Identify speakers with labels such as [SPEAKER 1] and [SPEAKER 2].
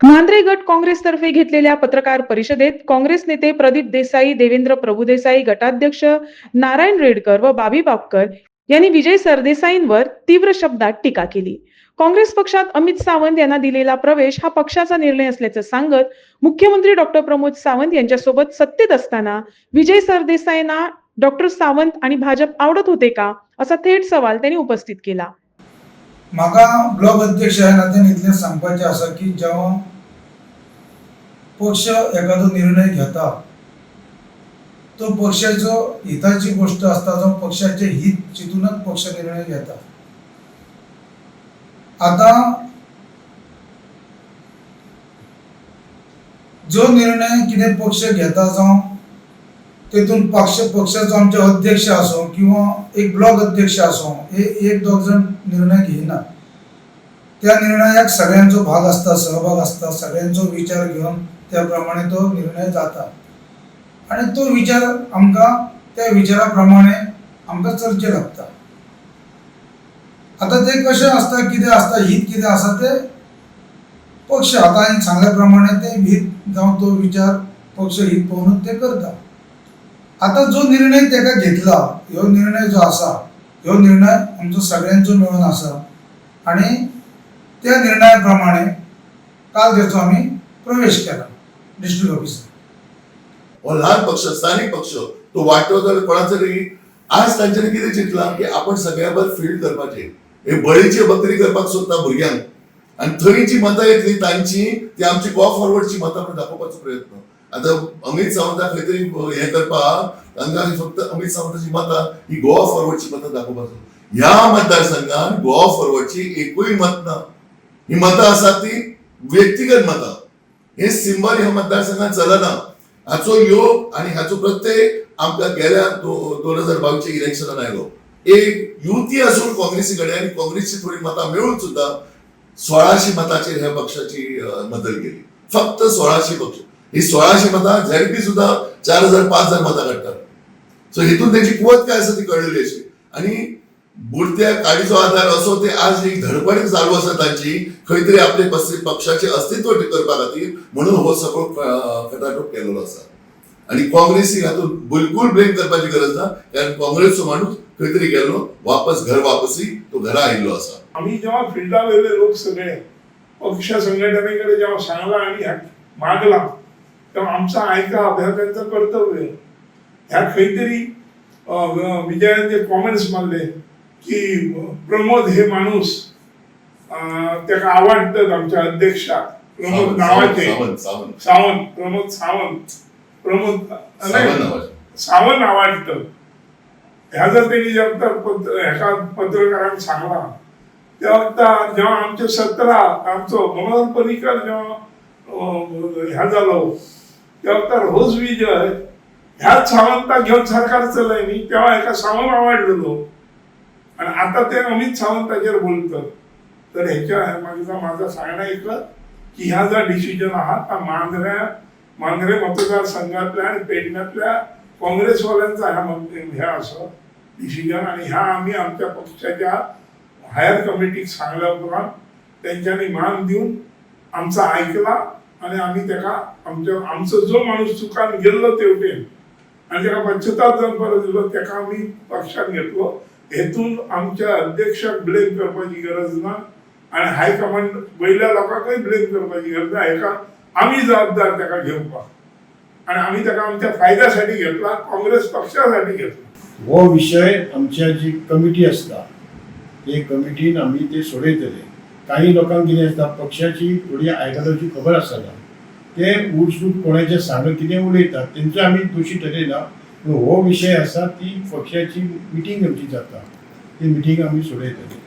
[SPEAKER 1] मांद्रे गट काँग्रेसतर्फे घेतलेल्या पत्रकार परिषदेत काँग्रेस नेते प्रदीप देसाई देवेंद्र प्रभुदेसाई गटाध्यक्ष नारायण रेडकर व बाबी बापकर यांनी विजय सरदेसाईंवर तीव्र शब्दात टीका केली. काँग्रेस पक्षात अमित सावंत यांना दिलेला प्रवेश हा पक्षाचा निर्णय असल्याचं सांगत मुख्यमंत्री डॉक्टर प्रमोद सावंत यांच्यासोबत सत्तेत असताना विजय सरदेसाईंना डॉक्टर सावंत आणि भाजप आवडत होते का असा थेट सवाल त्यांनी उपस्थित केला.
[SPEAKER 2] म्हाका ब्लॉक अध्यक्ष ह्या नात्यान इतलें सांगपाचें आसा की जेव्हा पक्ष एखादो निर्णय घेता तो पक्षाचो हिताची गोष्ट असता जो पक्षाचे हित चिंतूनच पक्ष निर्णय घेता. आता जो निर्णय कितें पक्ष घेता जावं तेतून पक्ष पक्षाचो आमचे अध्यक्ष आसूं किंवा एक ब्लॉक अध्यक्ष आसूं हे एक दोग जाण निर्णय घेयना त्या निर्णयाक सगळ्यांचो भाग असता सहभाग असता सगळ्यांचो विचार घेवन त्या प्रमाणे तो निर्णय जाता आणि तो विचार आमकां त्या विचारा प्रमाणे आमकां चर्चे लागता आता ते कशें असता कितें असता हित कितें आसा ते पक्ष आता हांवें सांगल्या प्रमाणे ते हित जावं तो विचार पक्ष हित पळोवनूच ते करता आता जो निर्णय तेका घेतला ह्यो निर्णय जो आसा ह्यो निर्णय आमचो सगळ्यांचो मेळून आसा आणि त्या निर्णया प्रमाणे काल त्याचो आम्ही प्रवेश केला डिस्ट्रिक्ट ऑफिसर
[SPEAKER 3] हो ल्हान पक्ष स्थानिक पक्ष तो वाटतो जर कोणाचं तरी आज तांच्यानी कितें चिंतला की आपण सगळ्या फील्ड करपाचें. हे बळीची बकरी करपाक सोदता भुरग्यांक. आणि थंय जी मतां येतली तांची ती आमची गो फॉरवर्डची मतां म्हणून दाखोवपाचो प्रयत्न. आता अमित सावंताक खंय हे हें करपाक तांकां फक्त अमित सावंताची मतां ही गोवा फॉरवर्डची मतां दाखोवपाचो ह्या मतदारसंघान गोवा फॉरवर्डची एकूय मत ना ही मतां आसात ती व्यक्तिगत मतां. हे सिंबल ह्या मतदारसंघात चलना हाचो योग आनी हाचो प्रत्यय आमकां गेल्या दोन हजार बावीसच्या इलेक्शनान आयलो हो. एक युती आसून काँग्रेसी कडेन आनी काँग्रेसची थोडी मतां मेळून सुद्दां सोळाशे मताचेर ह्या पक्षाची मदत गेली फक्त सोळाशे पक्ष. ही सोळाशे मतां झेडपी सुद्धा चार हजार पाच हजार मतां काढतात. सो हितून त्याची कुवत काय असं ती कळलेली अशी आणि बुडत्या काडीचो आधार असो ते आज एक धडपड चालू आसा तांची खंय तरी आपले पक्षाचे अस्तित्व टिकवपा खातीर म्हणून हो सगळो अं, खटाटोप केलेलो आसा आणि काँग्रेसी हातून बिलकुल ब्लेम करपाची गरज ना कारण काँग्रेसचो माणूस खंय तरी गेल्लो वापस घर वापसी तो घरा आयिल्लो आसा
[SPEAKER 4] आम्ही जेव्हा फिल्डा गेले लोक सगळे पक्ष संघटनेकडे जेव्हा सांगला आणि मागला तेव्हा आमचा हे त्यांचं कर्तव्य ह्या काहीतरी विजयाने कॉमेंट्स मारले की प्रमोद हे माणूस त्याला आवडतात आमच्या अध्यक्षा प्रमोद
[SPEAKER 3] सावंत
[SPEAKER 4] नावाचे.
[SPEAKER 3] सावंत
[SPEAKER 4] प्रमोद सावंत. प्रमोद
[SPEAKER 3] सावंत
[SPEAKER 4] आवडतं ह्या जर त्यांनी जेव्हा पत्रकारांना सांगला तेव्हा जेव्हा आमचे सतरा आमचो मनोहर पर्रीकर जेव्हा ह्या झालो तेव्हा रोज विजय ह्याच सावंता घेऊन सरकार चलय मी तेव्हा एका सावंत आवडलेलो. आणि आता ते अमित सावंताचेर बोलतात तर ह्याच्या मागचा माझा सांगणं ऐकलं की ह्या जो डिसिजन आहात हा मांजऱ्या मांजरे मतदारसंघातल्या आणि पेडण्यातल्या काँग्रेसवाल्यांचा ह्या मत- ह्या असं डिसिजन आणि ह्या आम्ही आमच्या पक्षाच्या हायर कमिटीत सांगल्याप्रमाणे त्यांच्यानी मान देऊन आमचा ऐकला. आणि आम्ही त्याका आमच्या आमचो जो माणूस चुकान गेल्लो तेवटेन आणि त्याका पश्चाताप जावन परत दिलो त्याका आम्ही पक्षात घेतलो. हेतून आमच्या अध्यक्षाक ब्लेम करपाची गरज ना. आणि हायकमांड वयल्या लोकांकय ब्लेम करपाची गरज ना. हेका आम्ही जबाबदार त्याका घेवपाक आणि आम्ही त्याका आमच्या फायद्यासाठी घेतला काँग्रेस पक्षासाठी घेतला.
[SPEAKER 5] हो विशय आमच्या जी कमिटी असता ते कमिटीन आम्ही ते सोडयतले काही लोकांक कितें आसता पक्षाची थोडी आयडियोलॉजी खबर आसना ते उठसूट कोणाचे सांग कितें उलयतात तेंचे आमी दोशी ठरयना पूण हो विशय आसा ती पक्षाची मिटींग आमची जाता ती मिटींग आमी सोडयतात